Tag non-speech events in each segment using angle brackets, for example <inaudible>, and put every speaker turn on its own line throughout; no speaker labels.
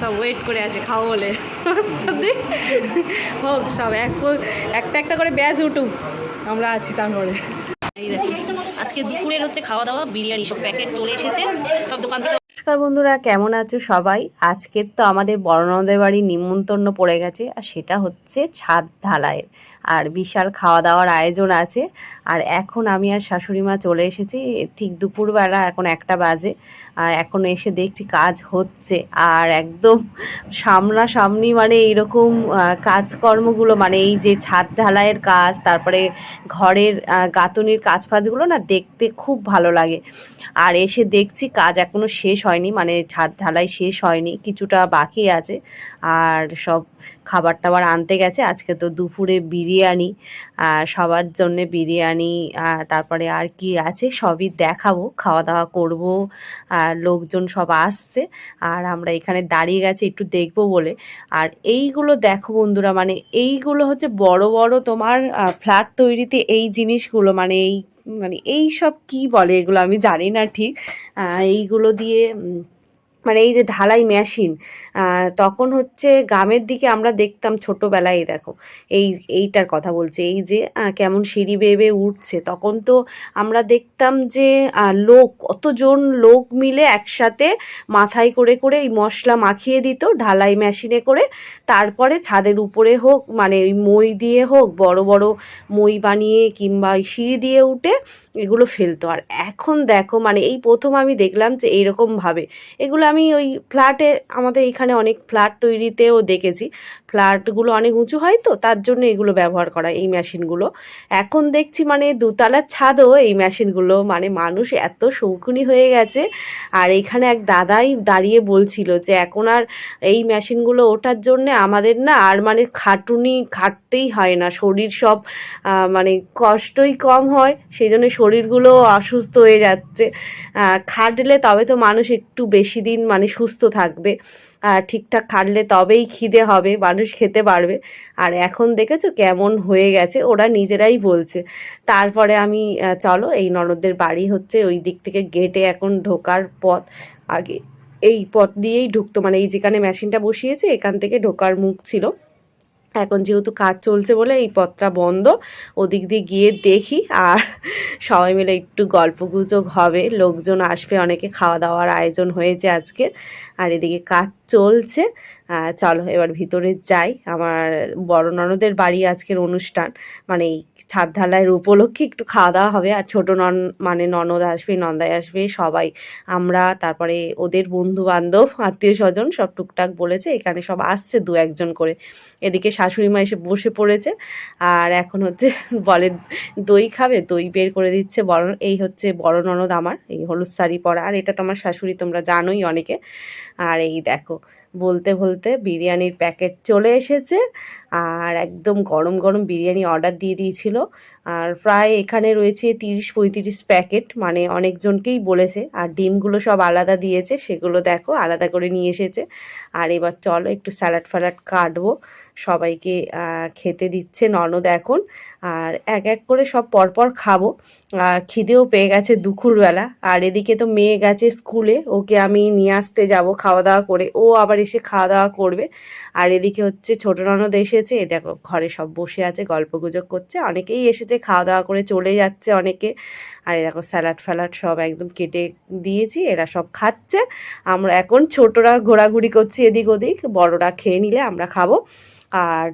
সব ওয়েট করে আছে খাও বলে। হোক, সব এক একটা একটা করে ব্যাচ উঠুক, আমরা আছি তারপরে। আজকে দুপুরের হচ্ছে খাওয়া দাওয়া বিরিয়ানি সব প্যাকেট চলে এসেছে, সব দোকান থেকে। নমস্কার বন্ধুরা, কেমন আছো সবাই? আজকের তো আমাদের বড়নদের বাড়ি নিমন্ত্রণ পড়ে গেছে, আর সেটা হচ্ছে ছাদ ঢালাইয়ের। আর বিশাল খাওয়া দাওয়ার আয়োজন আছে। আর এখন আমি আর শাশুড়ি মা চলে এসেছি, ঠিক দুপুরবেলা, এখন একটা বাজে। আর এখন এসে দেখছি কাজ হচ্ছে। আর একদম সামনাসামনি মানে এইরকম কাজকর্মগুলো মানে এই যে ছাদ ঢালাইয়ের কাজ, তারপরে ঘরের গাঁথনির কাজ ফাজগুলো না দেখতে খুব ভালো লাগে। আর এসে দেখছি কাজ এখনও শেষ হয়নি মানে ছাদ ঢালাই শেষ হয়নি, কিছুটা বাকি আছে। আর সব খাবার টাবার আনতে গেছে। আজকে তো দুপুরে বিরিয়ানি সবার জন্যে বিরিয়ানি তারপরে আর কি আছে সবই দেখাবো খাওয়া দাওয়া করব, আর লোকজন সব আসছে, আর আমরা এখানে দাঁড়িয়ে গেছি একটু দেখব বলে। আর এইগুলো দেখো বন্ধুরা মানে এইগুলো হচ্ছে বড় বড় তোমার ফ্ল্যাট তৈরিতে এই জিনিসগুলো মানে এই মানে এই সব কি বলে এগুলো আমি জানি না ঠিক। এইগুলো দিয়ে মানে এই যে ঢালাই মেশিন তখন হচ্ছে গ্রামের দিকে আমরা দেখতাম ছোটোবেলায়, দেখো, এই, এইটার কথা বলছে, এই যে কেমন সিঁড়ি বেয়ে বেয়ে উঠছে, তখন তো আমরা দেখতাম যে লোক, কতজন লোক মিলে একসাথে মাথায় করে করে এই মশলা মাখিয়ে দিত ঢালাই মেশিনে করে, তারপরে ছাদের উপরে হোক মানে ওই মই দিয়ে হোক, বড় বড় মই বানিয়ে কিংবা ওই সিঁড়ি দিয়ে উঠে এগুলো ফেলতো। আর এখন দেখো মানে এই প্রথম আমি দেখলাম যে এইরকমভাবে এগুলো আমি ওই ফ্ল্যাটে আমাদের এখানে অনেক ফ্ল্যাট তৈরিতেও দেখেছি। ফ্ল্যাটগুলো অনেক উঁচু হয় তো, তার জন্য এগুলো ব্যবহার করা, এই মেশিনগুলো এখন দেখছি মানে দোতলার ছাদও এই মেশিনগুলো মানে মানুষ এত শৌখিনী হয়ে গেছে। আর এখানে এক দাদাই দাঁড়িয়ে বলছিল যে, এখন আর এই মেশিনগুলো ওঠার জন্যে আমাদের না আর মানে খাটুনি খাটতেই হয় না, শরীর সব মানে কষ্টই কম হয় সেই জন্য শরীরগুলো অসুস্থ হয়ে যাচ্ছে। খাটলে তবে তো মানুষ একটু বেশি দিন মানে সুস্থ থাকবে ঠিকঠাক খাটলে তবেই খিদে হবে মানুষ খেতে পারবে। আর এখন দেখেছ কেমন হয়ে গেছে, ওরা নিজেরাই বলছে। তারপরে আমি চলো এই ননদদের বাড়ি হচ্ছে ওই দিক থেকে গেটে এখন ঢোকার পথ। আগে এই পথ দিয়েই ঢুকতো মানে এই যেখানে মেশিনটা বসিয়েছে এখান থেকে ঢোকার মুখ ছিল। এখন যেহেতু কাজ চলছে বলে এই পথটা বন্ধ, ওদিক দিয়ে গিয়ে দেখি আর সবাই মিলে একটু গল্প গুজব হবে। লোকজন আসবে, অনেকে খাওয়া দাওয়ার আয়োজন হয়েছে আজকে। আর এদিকে কাজ চলছে। চলো, এবার ভিতরে যাই। আমার বড় ননদের বাড়ি আজকের অনুষ্ঠান। মানে এই ছাদ ঢালাইয়ের উপলক্ষে একটু খাওয়া দাওয়া হবে। আর ছোট নন মানে ননদ আসবে, নন্দাই আসবে, সবাই, আমরা, তারপরে ওদের বন্ধু বান্ধব আত্মীয় স্বজন সব টুকটাক বলেছে, এখানে সব আসছে দু একজন করে। এদিকে শাশুড়ি মা এসে বসে পড়েছে। আর এখন হচ্ছে বলে, দই খাবে, দই বের করে দিচ্ছে বড়, এই হচ্ছে বড় ননদ আমার, এই হলুদ শাড়ি পরা। আর এটা তো আমার শাশুড়ি, তোমরা জানোই অনেকে। আর এই দেখো বলতে বলতে বিরিয়ানির প্যাকেট চলে এসেছে। আর একদম গরম গরম বিরিয়ানি অর্ডার দিয়ে দিয়েছিল। আর প্রায় এখানে রয়েছে তিরিশ পঁয়ত্রিশ প্যাকেট মানে অনেকজনকেই বলেছে। আর ডিমগুলো সব আলাদা দিয়েছে, সেগুলো দেখো আলাদা করে নিয়ে এসেছে। আর এবার চলো একটু স্যালাড ফ্যালাড কাটবো। সবাইকে খেতে দিচ্ছে ননদ এখন। আর এক এক করে সব পরপর খাব। খিদেও পেয়ে গেছে দুপুরবেলা। আর এদিকে তো মেয়ে গেছে স্কুলে, ওকে আমি নিয়ে আসতে যাব খাওয়া দাওয়া করে। ও আবার এসে খাওয়া দাওয়া করবে। আর এদিকে হচ্ছে ছোট ননদ এসেছে। এ দেখো ঘরে সব বসে আছে গল্প গুজব করছে। অনেকেই এসেছে খাওয়া দাওয়া করে চলে যাচ্ছে অনেকে। আর এরকম স্যালাড ফ্যালাড সব একদম কেটে দিয়েছি, এরা সব খাচ্ছে। আমরা এখন ছোটরা ঘোরাঘুরি করছি এদিক ওদিক, বড়রা খেয়ে নিলে আমরা খাব। আর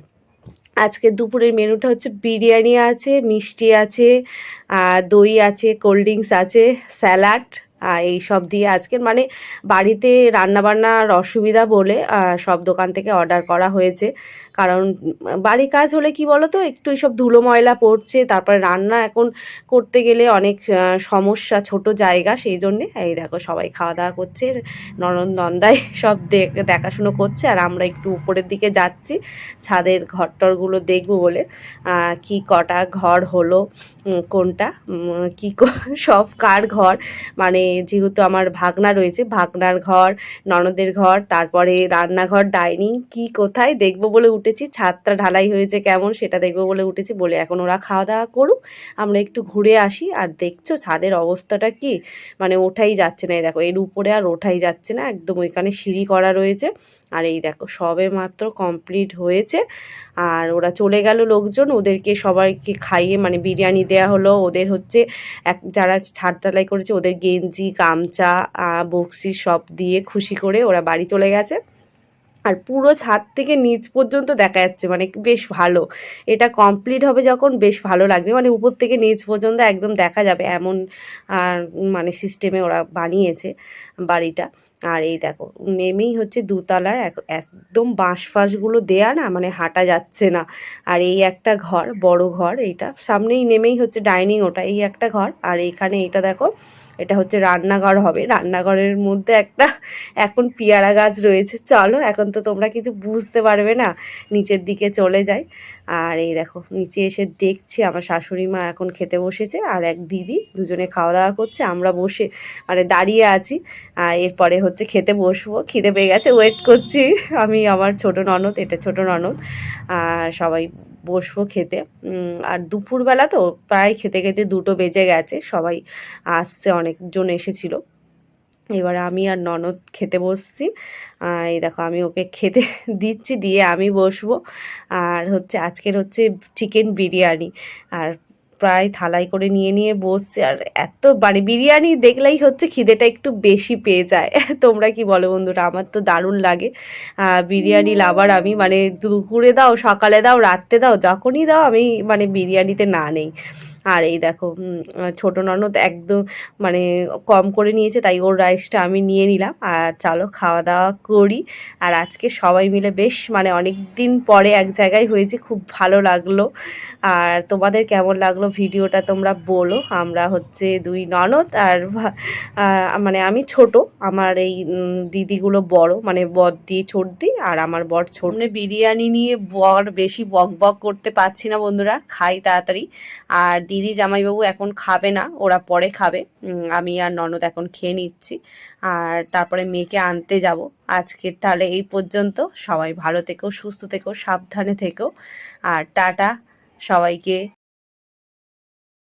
আজকে দুপুরের মেনুটা হচ্ছে বিরিয়ানি আছে, মিষ্টি আছে, আর দই আছে, কোল্ড ড্রিঙ্কস আছে, স্যালাড এই সব দিয়ে আজকের মানে বাড়িতে রান্নাবান্নার অসুবিধা বলে সব দোকান থেকে অর্ডার করা হয়েছে। কারণ বাড়ি কাজ হলে কি বলো তো একটু সব ধুলো ময়লা পড়ছে, তারপরে রান্না এখন করতে গেলে অনেক সমস্যা, ছোট জায়গা, সেই জন্যে এই দেখো সবাই খাওয়া দাওয়া করছে, ননদ নন্দাই <laughs> সব দেখ- দেখাশুনো করছে, আর আমরা একটু উপরের দিকে যাচ্ছি, ছাদের ঘরটরগুলো দেখব বলে। কি কটা ঘর হলো কোনটা কি, সব কার ঘর মানে যেহেতু আমার ভাগনা রয়েছে, ভাগনার ঘর, ননদের ঘর, তারপরে রান্নাঘর, ডাইনিং, কি কোথায় দেখব বলে উঠেছি, ছাদটা ঢালাই হয়েছে কেমন সেটা দেখব বলে উঠেছি, বলে এখন ওরা খাওয়া দাওয়া করুক, আমরা একটু ঘুরে আসি, আর দেখছ ছাদের অবস্থাটা কি? মানে ওঠাই যাচ্ছে না, এই দেখো, এর উপরে আর ওঠাই যাচ্ছে না, একদম ওইখানে সিঁড়ি করা রয়েছে, আর এই দেখো সবে মাত্র কমপ্লিট হয়েছে, আর ওরা চলে গেল লোকজন, ওদেরকে সবাইকে খাইয়ে মানে বিরিয়ানি দেয়া হলো, ওদের হচ্ছে এক, যারা ছাদ ঢালাই করেছে, ওদের গেঞ্জি গামছা আহ, বকশি সব দিয়ে খুশি করে ওরা বাড়ি চলে গেছে। আর পুরো ছাদ থেকে নিচ পর্যন্ত দেখা যাচ্ছে মানে বেশ ভালো। এটা কমপ্লিট হবে যখন বেশ ভালো লাগবে মানে উপর থেকে নিচ পর্যন্ত একদম দেখা যাবে এমন মানে সিস্টেমে ওরা বানিয়েছে বাড়িটা। আর এই দেখো নেমেই হচ্ছে দুতলার এক- একদম বাঁশ ফাঁসগুলো দেয়া না মানে হাঁটা যাচ্ছে না। আর এই একটা ঘর বড় ঘর এইটা। সামনেই নেমেই হচ্ছে ডাইনিং ওটা এই একটা ঘর। আর এইখানে এটা দেখো এটা হচ্ছে রান্নাঘর হবে। রান্নাঘরের মধ্যে একটা এখন পেয়ারা গাছ রয়েছে। চলো, এখন তো তোমরা কিছু বুঝতে পারবে না। নিচের দিকে চলে যাই। আর এই দেখো, নিচে এসে দেখছি আমার শাশুড়ি মা এখন খেতে বসেছে আর এক দিদি দুজনে খাওয়া দাওয়া করছে, আমরা বসে মানে দাঁড়িয়ে আছি। আর এরপরে হচ্ছে খেতে বসবো। খিদে পেয়ে গেছে ওয়েট করছি। আমি আমার ছোট ননদ, এটা ছোট ননদ। আর সবাই বসবো খেতে। আর দুপুরবেলা তো প্রায় খেতে খেতে দুটো বেজে গেছে, সবাই আসছে, অনেকজন এসেছিল। এবার আমি আর ননদ খেতে বসছি। এই দেখো, আমি ওকে খেতে <laughs> দিচ্ছি, দিয়ে আমি বসবো। আর হচ্ছে, আজকের হচ্ছে চিকেন বিরিয়ানি। আর প্রায় থালাই করে নিয়ে নিয়ে বসছে। আর এত মানে বিরিয়ানি দেখলেই হচ্ছে খিদেটা একটু বেশি পেয়ে যায়। <laughs> তোমরা কি বলো বন্ধুরা? আমার তো দারুণ লাগে। বিরিয়ানি লাভার আমি মানে দুপুরে দাও সকালে দাও রাত্রে দাও যখনই দাও আমি মানে বিরিয়ানিতে না নেই। আর এই দেখো ছোট ননদ একদম মানে কম করে নিয়েছে তাই ওর রাইসটা আমি নিয়ে নিলাম। আর চলো খাওয়া দাওয়া করি। আর আজকে সবাই মিলে বেশ মানে অনেক দিন পরে এক জায়গায় হয়েছে খুব ভালো লাগল। আর তোমাদের কেমন লাগল ভিডিওটা তোমরা বলো। আমরা হচ্ছে দুই ননদ আর মানে আমি ছোট, আমার এই দিদিগুলো বড় মানে বদ দিয়ে ছোট ছোটদি আর আমার বর ছোট। বিরিয়ানি নিয়ে বর বেশি বক বক করতে পারছি না বন্ধুরা, খাই তাড়াতাড়ি। আর দিদি জামাইবাবু এখন খাবে না, ওরা পরে খাবে। আমি আর ননদ এখন খেয়ে নিচ্ছি। আর তারপরে মেয়েকে আনতে যাব। আজকে তাহলে এই পর্যন্ত। সবাই ভালো থেকো, সুস্থ থেকো, সাবধানে থেকো। আর টাটা। সবাইকে